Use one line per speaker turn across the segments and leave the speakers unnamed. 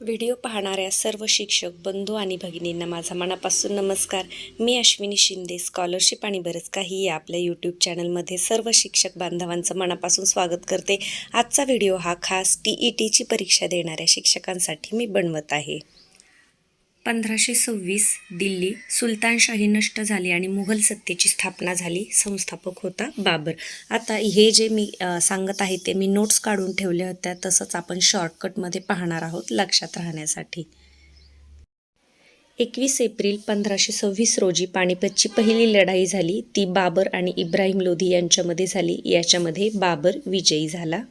Video पाहणाऱ्या सर्व शिक्षक बंधू आणि भगिनींना माझा मनापासून नमस्कार. मी अश्विनी शिंदे स्कॉलरशिप आणि बरंच काही या आपल्या यूट्यूब चॅनलमध्ये सर्व शिक्षक बांधवांचं मनापासून स्वागत करते. आजचा व्हिडिओ हा खास टी ई टीची परीक्षा देणाऱ्या शिक्षकांसाठी मी बनवत आहे. पंधराशे सव्वीस दिल्ली सुलतानशाही नष्ट झाली आणि मुघल सत्तेची स्थापना झाली संस्थापक होता बाबर. आता हे जे मी सांगत आहे ते मी नोट्स काढून ठेवल्या होत्या तसंच आपण शॉर्टकटमध्ये पाहणार आहोत लक्षात राहण्यासाठी. एकवीस एप्रिल पंधराशे सव्वीस रोजी पानिपतची पहिली लढाई झाली. ती बाबर आणि इब्राहिम लोधी यांच्यामध्ये झाली. याच्यामध्ये बाबर विजयी झाला.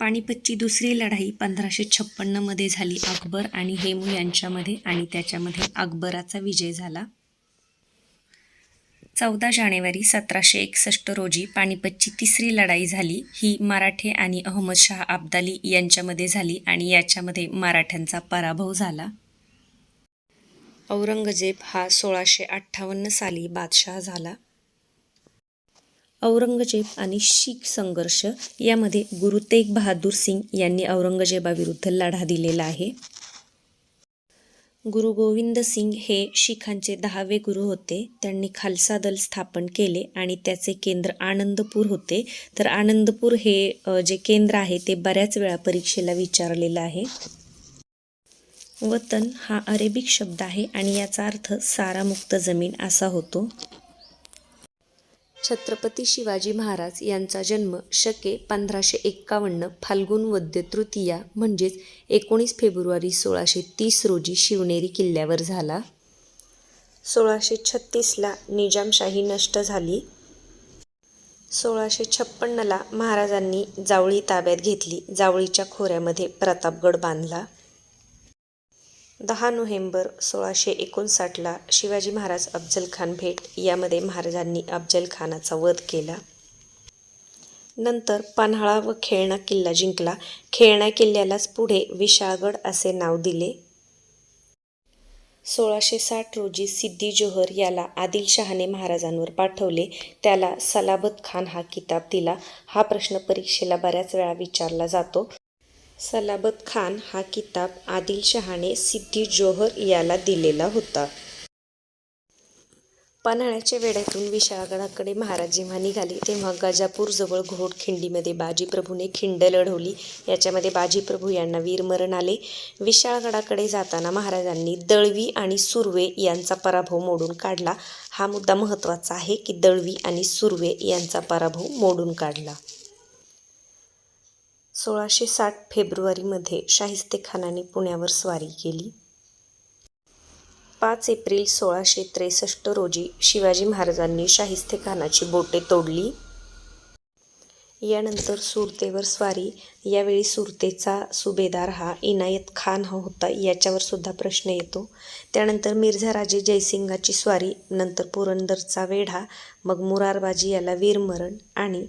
पानिपतची दुसरी लढाई पंधराशे छप्पन्नमध्ये झाली अकबर आणि हेमू यांच्यामध्ये आणि त्याच्यामध्ये अकबराचा विजय झाला. चौदा जानेवारी सतराशे एकसष्ट रोजी पानिपतची तिसरी लढाई झाली. ही मराठे आणि अहमदशाह अब्दाली यांच्यामध्ये झाली आणि याच्यामध्ये मराठ्यांचा पराभव झाला. औरंगजेब हा सोळाशे अठ्ठावन्न साली बादशाह झाला. औरंगजेब आणि शीख संघर्ष यामध्ये गुरु तेग बहादूर सिंग यांनी औरंगजेबाविरुद्ध लढा दिलेला आहे. गुरु गोविंद सिंग हे शिखांचे दहावे गुरु होते. त्यांनी खालसा दल स्थापन केले आणि त्याचे केंद्र आनंदपूर होते. तर आनंदपूर हे जे केंद्र आहे ते बऱ्याच वेळा परीक्षेला विचारलेलं आहे. वतन हा अरेबिक शब्द आहे आणि याचा अर्थ सारामुक्त जमीन असा होतो. छत्रपती शिवाजी महाराज यांचा जन्म शके पंधराशे एक्कावन्न फाल्गुन वद्य तृतीया म्हणजेच एकोणीस फेब्रुवारी सोळाशे तीस रोजी शिवनेरी किल्ल्यावर झाला. सोळाशे छत्तीसला निजामशाही नष्ट झाली. सोळाशे छप्पन्नला महाराजांनी जावळी ताब्यात घेतली. जावळीच्या खोऱ्यामध्ये प्रतापगड बांधला. दहा नोव्हेंबर सोळाशे एकोणसाठला शिवाजी महाराज अफजल खान भेट. यामध्ये महाराजांनी अफजल खानाचा वध केला. नंतर पन्हाळा व खेळणा किल्ला जिंकला. खेळणा किल्ल्यालाच पुढे विशाळगड असे नाव दिले. सोळाशे साठ रोजी सिद्दी जोहर याला आदिलशहाने महाराजांवर पाठवले. त्याला सलाबत खान हा किताब दिला. हा प्रश्न परीक्षेला बऱ्याच वेळा विचारला जातो. सलाबत खान हा किताब आदिलशहाने सिद्दी जोहर याला दिलेला होता. पन्हाळ्याच्या वेड्यातून विशाळगडाकडे महाराज जेव्हा निघाले तेव्हा गजापूरजवळ घोडखिंडीमध्ये बाजीप्रभूने खिंड लढवली. याच्यामध्ये बाजीप्रभू यांना वीरमरण आले. विशाळगडाकडे जाताना महाराजांनी दळवी आणि सुर्वे यांचा पराभव मोडून काढला. हा मुद्दा महत्त्वाचा आहे की दळवी आणि सुर्वे यांचा पराभव मोडून काढला. सोळाशे साठ फेब्रुवारीमध्ये शाहिस्तेखानाने पुण्यावर स्वारी केली. पाच एप्रिल सोळाशे त्रेसष्ट रोजी शिवाजी महाराजांनी शाहिस्तेखानाची बोटे तोडली. यानंतर सुरतेवर स्वारी यावेळी सुरतेचा सुभेदार हा इनायत खान हा होता याच्यावर सुद्धा प्रश्न येतो. त्यानंतर मिर्झा राजे जयसिंगाची स्वारी नंतर पुरंदरचा वेढा मग मुरारबाजी याला वीरमरण आणि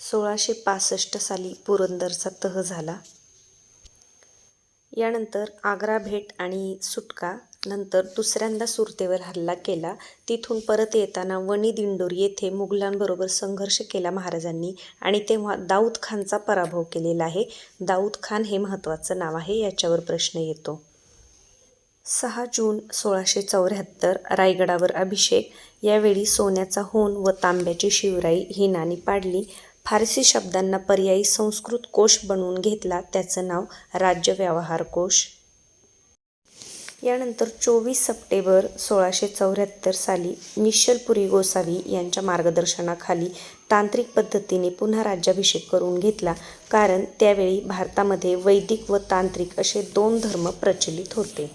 सोळाशे पासष्ट साली पुरंदरचा तह झाला. यानंतर आग्रा भेट आणि सुटका नंतर दुसऱ्यांदा सुरतेवर हल्ला केला. तिथून परत येताना वणी दिंडोर येथे मुघलांबरोबर संघर्ष केला महाराजांनी आणि तेव्हा दाऊद खानचा पराभव केलेला आहे. दाऊद खान हे महत्त्वाचं नाव आहे याच्यावर प्रश्न येतो. सहा जून सोळाशे चौऱ्याहत्तर रायगडावर अभिषेक. यावेळी सोन्याचा होन व तांब्याची शिवराई ही नाणी पाडली. फारसी शब्दांना पर्यायी संस्कृत कोश बनवून घेतला. त्याचं नाव राज्य व्यवहार कोश. यानंतर चोवीस सप्टेंबर सोळाशे चौऱ्याहत्तर साली निश्चलपुरी गोसावी यांच्या मार्गदर्शनाखाली तांत्रिक पद्धतीने पुन्हा राज्याभिषेक करून घेतला. कारण त्यावेळी भारतामध्ये वैदिक व तांत्रिक असे दोन धर्म प्रचलित होते.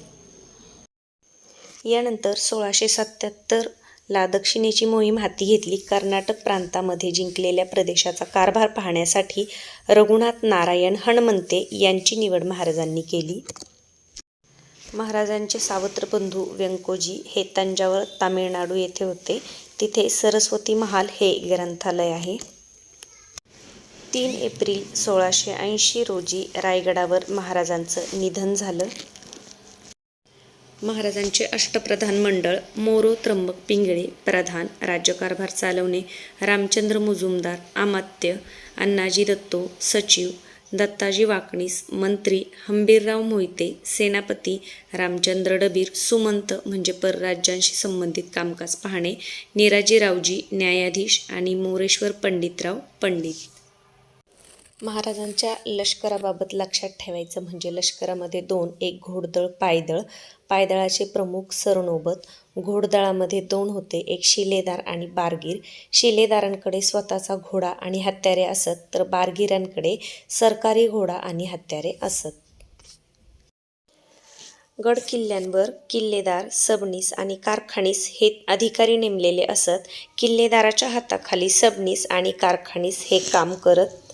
यानंतर सोळाशे सत्याहत्तर ला दक्षिणेची मोहीम हाती घेतली. कर्नाटक प्रांतामध्ये जिंकलेल्या प्रदेशाचा कारभार पाहण्यासाठी रघुनाथ नारायण हणमंते यांची निवड महाराजांनी केली. महाराजांचे सावत्र बंधू व्यंकोजी हे तंजावर तामिळनाडू येथे होते. तिथे सरस्वती महाल हे ग्रंथालय आहे. तीन एप्रिल सोळाशे ऐंशी रोजी रायगडावर महाराजांचं निधन झालं. महाराजांचे अष्टप्रधान मंडळ मोरो त्र्यंबक पिंगळे प्रधान राज्यकारभार चालवणे रामचंद्र मुजुमदार आमात्य अण्णाजी दत्तो सचिव दत्ताजी वाकणीस मंत्री हंबीरराव मोहिते सेनापती रामचंद्र डबीर सुमंत म्हणजे परराज्यांशी संबंधित कामकाज पाहणे निराजीरावजी न्यायाधीश आणि मोरेश्वर पंडितराव पंडित. महाराजांच्या लष्कराबाबत लक्षात ठेवायचं म्हणजे लष्करामध्ये दोन एक घोडदळ पायदळ. पायदळाचे प्रमुख सरनोबत. घोडदळामध्ये दोन होते एक शिलेदार आणि बारगीर. शिलेदारांकडे स्वतःचा घोडा आणि हत्यारे असत तर बारगिरांकडे सरकारी घोडा आणि हत्यारे असत. गड किल्ल्यांवर किल्लेदार सबनीस आणि कारखानीस हे अधिकारी नेमलेले असत. किल्लेदाराच्या हाताखाली सबनीस आणि कारखानीस हे काम करत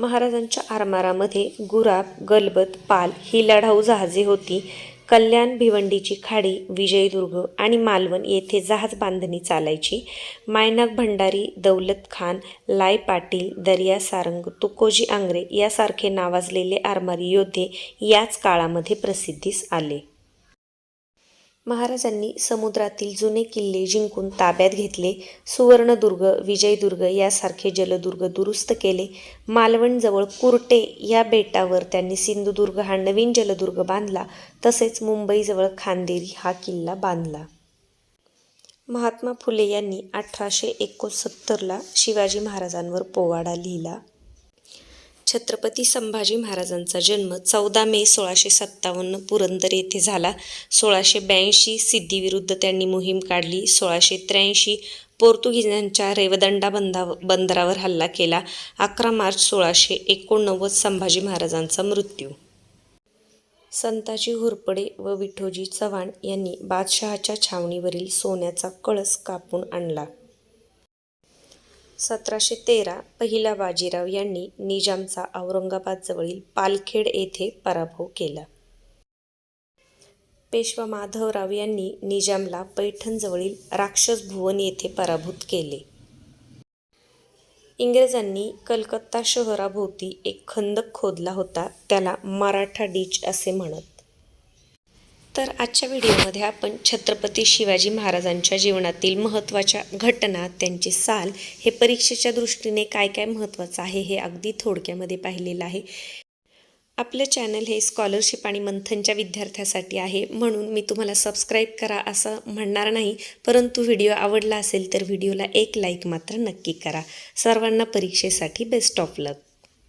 महाराजांच्या आरमारामध्ये गुराब गलबत पाल ही लढाऊ जहाजे होती. कल्याण भिवंडीची खाडी विजयदुर्ग आणि मालवण येथे जहाज बांधणी चालायची. मायनाक भंडारी दौलत खान लाय पाटील दर्या सारंग तुकोजी आंग्रे यासारखे नावाजलेले आरमारी योद्धे याच काळामध्ये प्रसिद्धीस आले. महाराजांनी समुद्रातील जुने किल्ले जिंकून ताब्यात घेतले. सुवर्णदुर्ग विजयदुर्ग यासारखे जलदुर्ग दुरुस्त केले. मालवणजवळ कुर्टे या बेटावर त्यांनी सिंधुदुर्ग हा नवीन जलदुर्ग बांधला. तसेच मुंबईजवळ खांदेरी हा किल्ला बांधला. महात्मा फुले यांनी अठराशे एकोणसत्तरला शिवाजी महाराजांवर पोवाडा लिहिला. छत्रपती संभाजी महाराजांचा जन्म चौदा मे सोळाशे सत्तावन्न पुरंदर येथे झाला. सोळाशे ब्याऐंशी सिद्धीविरुद्ध त्यांनी मोहीम काढली. सोळाशे त्र्याऐंशी पोर्तुगीजांच्या रेवदंडा बंदा बंदरावर हल्ला केला. अकरा मार्च सोळाशे एकोणनव्वद संभाजी महाराजांचा मृत्यू. संताजी घोरपडे व विठोजी चव्हाण यांनी बादशहाच्या छावणीवरील सोन्याचा कळस कापून आणला. सतराशे तेरा पहिला बाजीराव यांनी निजामचा औरंगाबादजवळील पालखेड येथे पराभव केला. पेशवा माधवराव यांनी निजामला पैठणजवळील राक्षस भुवन येथे पराभूत केले. इंग्रजांनी कलकत्ता शहराभोवती एक खंदक खोदला होता त्याला मराठा डीच असे म्हणत. तर आजच्या व्हिडिओमध्ये आपण छत्रपती शिवाजी महाराजांच्या जीवनातील महत्त्वाच्या घटना त्यांचे साल हे परीक्षेच्या दृष्टीने काय काय महत्त्वाचं आहे हे अगदी थोडक्यामध्ये पाहिलेलं आहे. आपलं चॅनल हे स्कॉलरशिप आणि मंथनच्या विद्यार्थ्यासाठी आहे म्हणून मी तुम्हाला सबस्क्राईब करा असं म्हणणार नाही परंतु व्हिडिओ आवडला असेल तर व्हिडिओला एक लाईक मात्र नक्की करा. सर्वांना परीक्षेसाठी बेस्ट ऑफ लक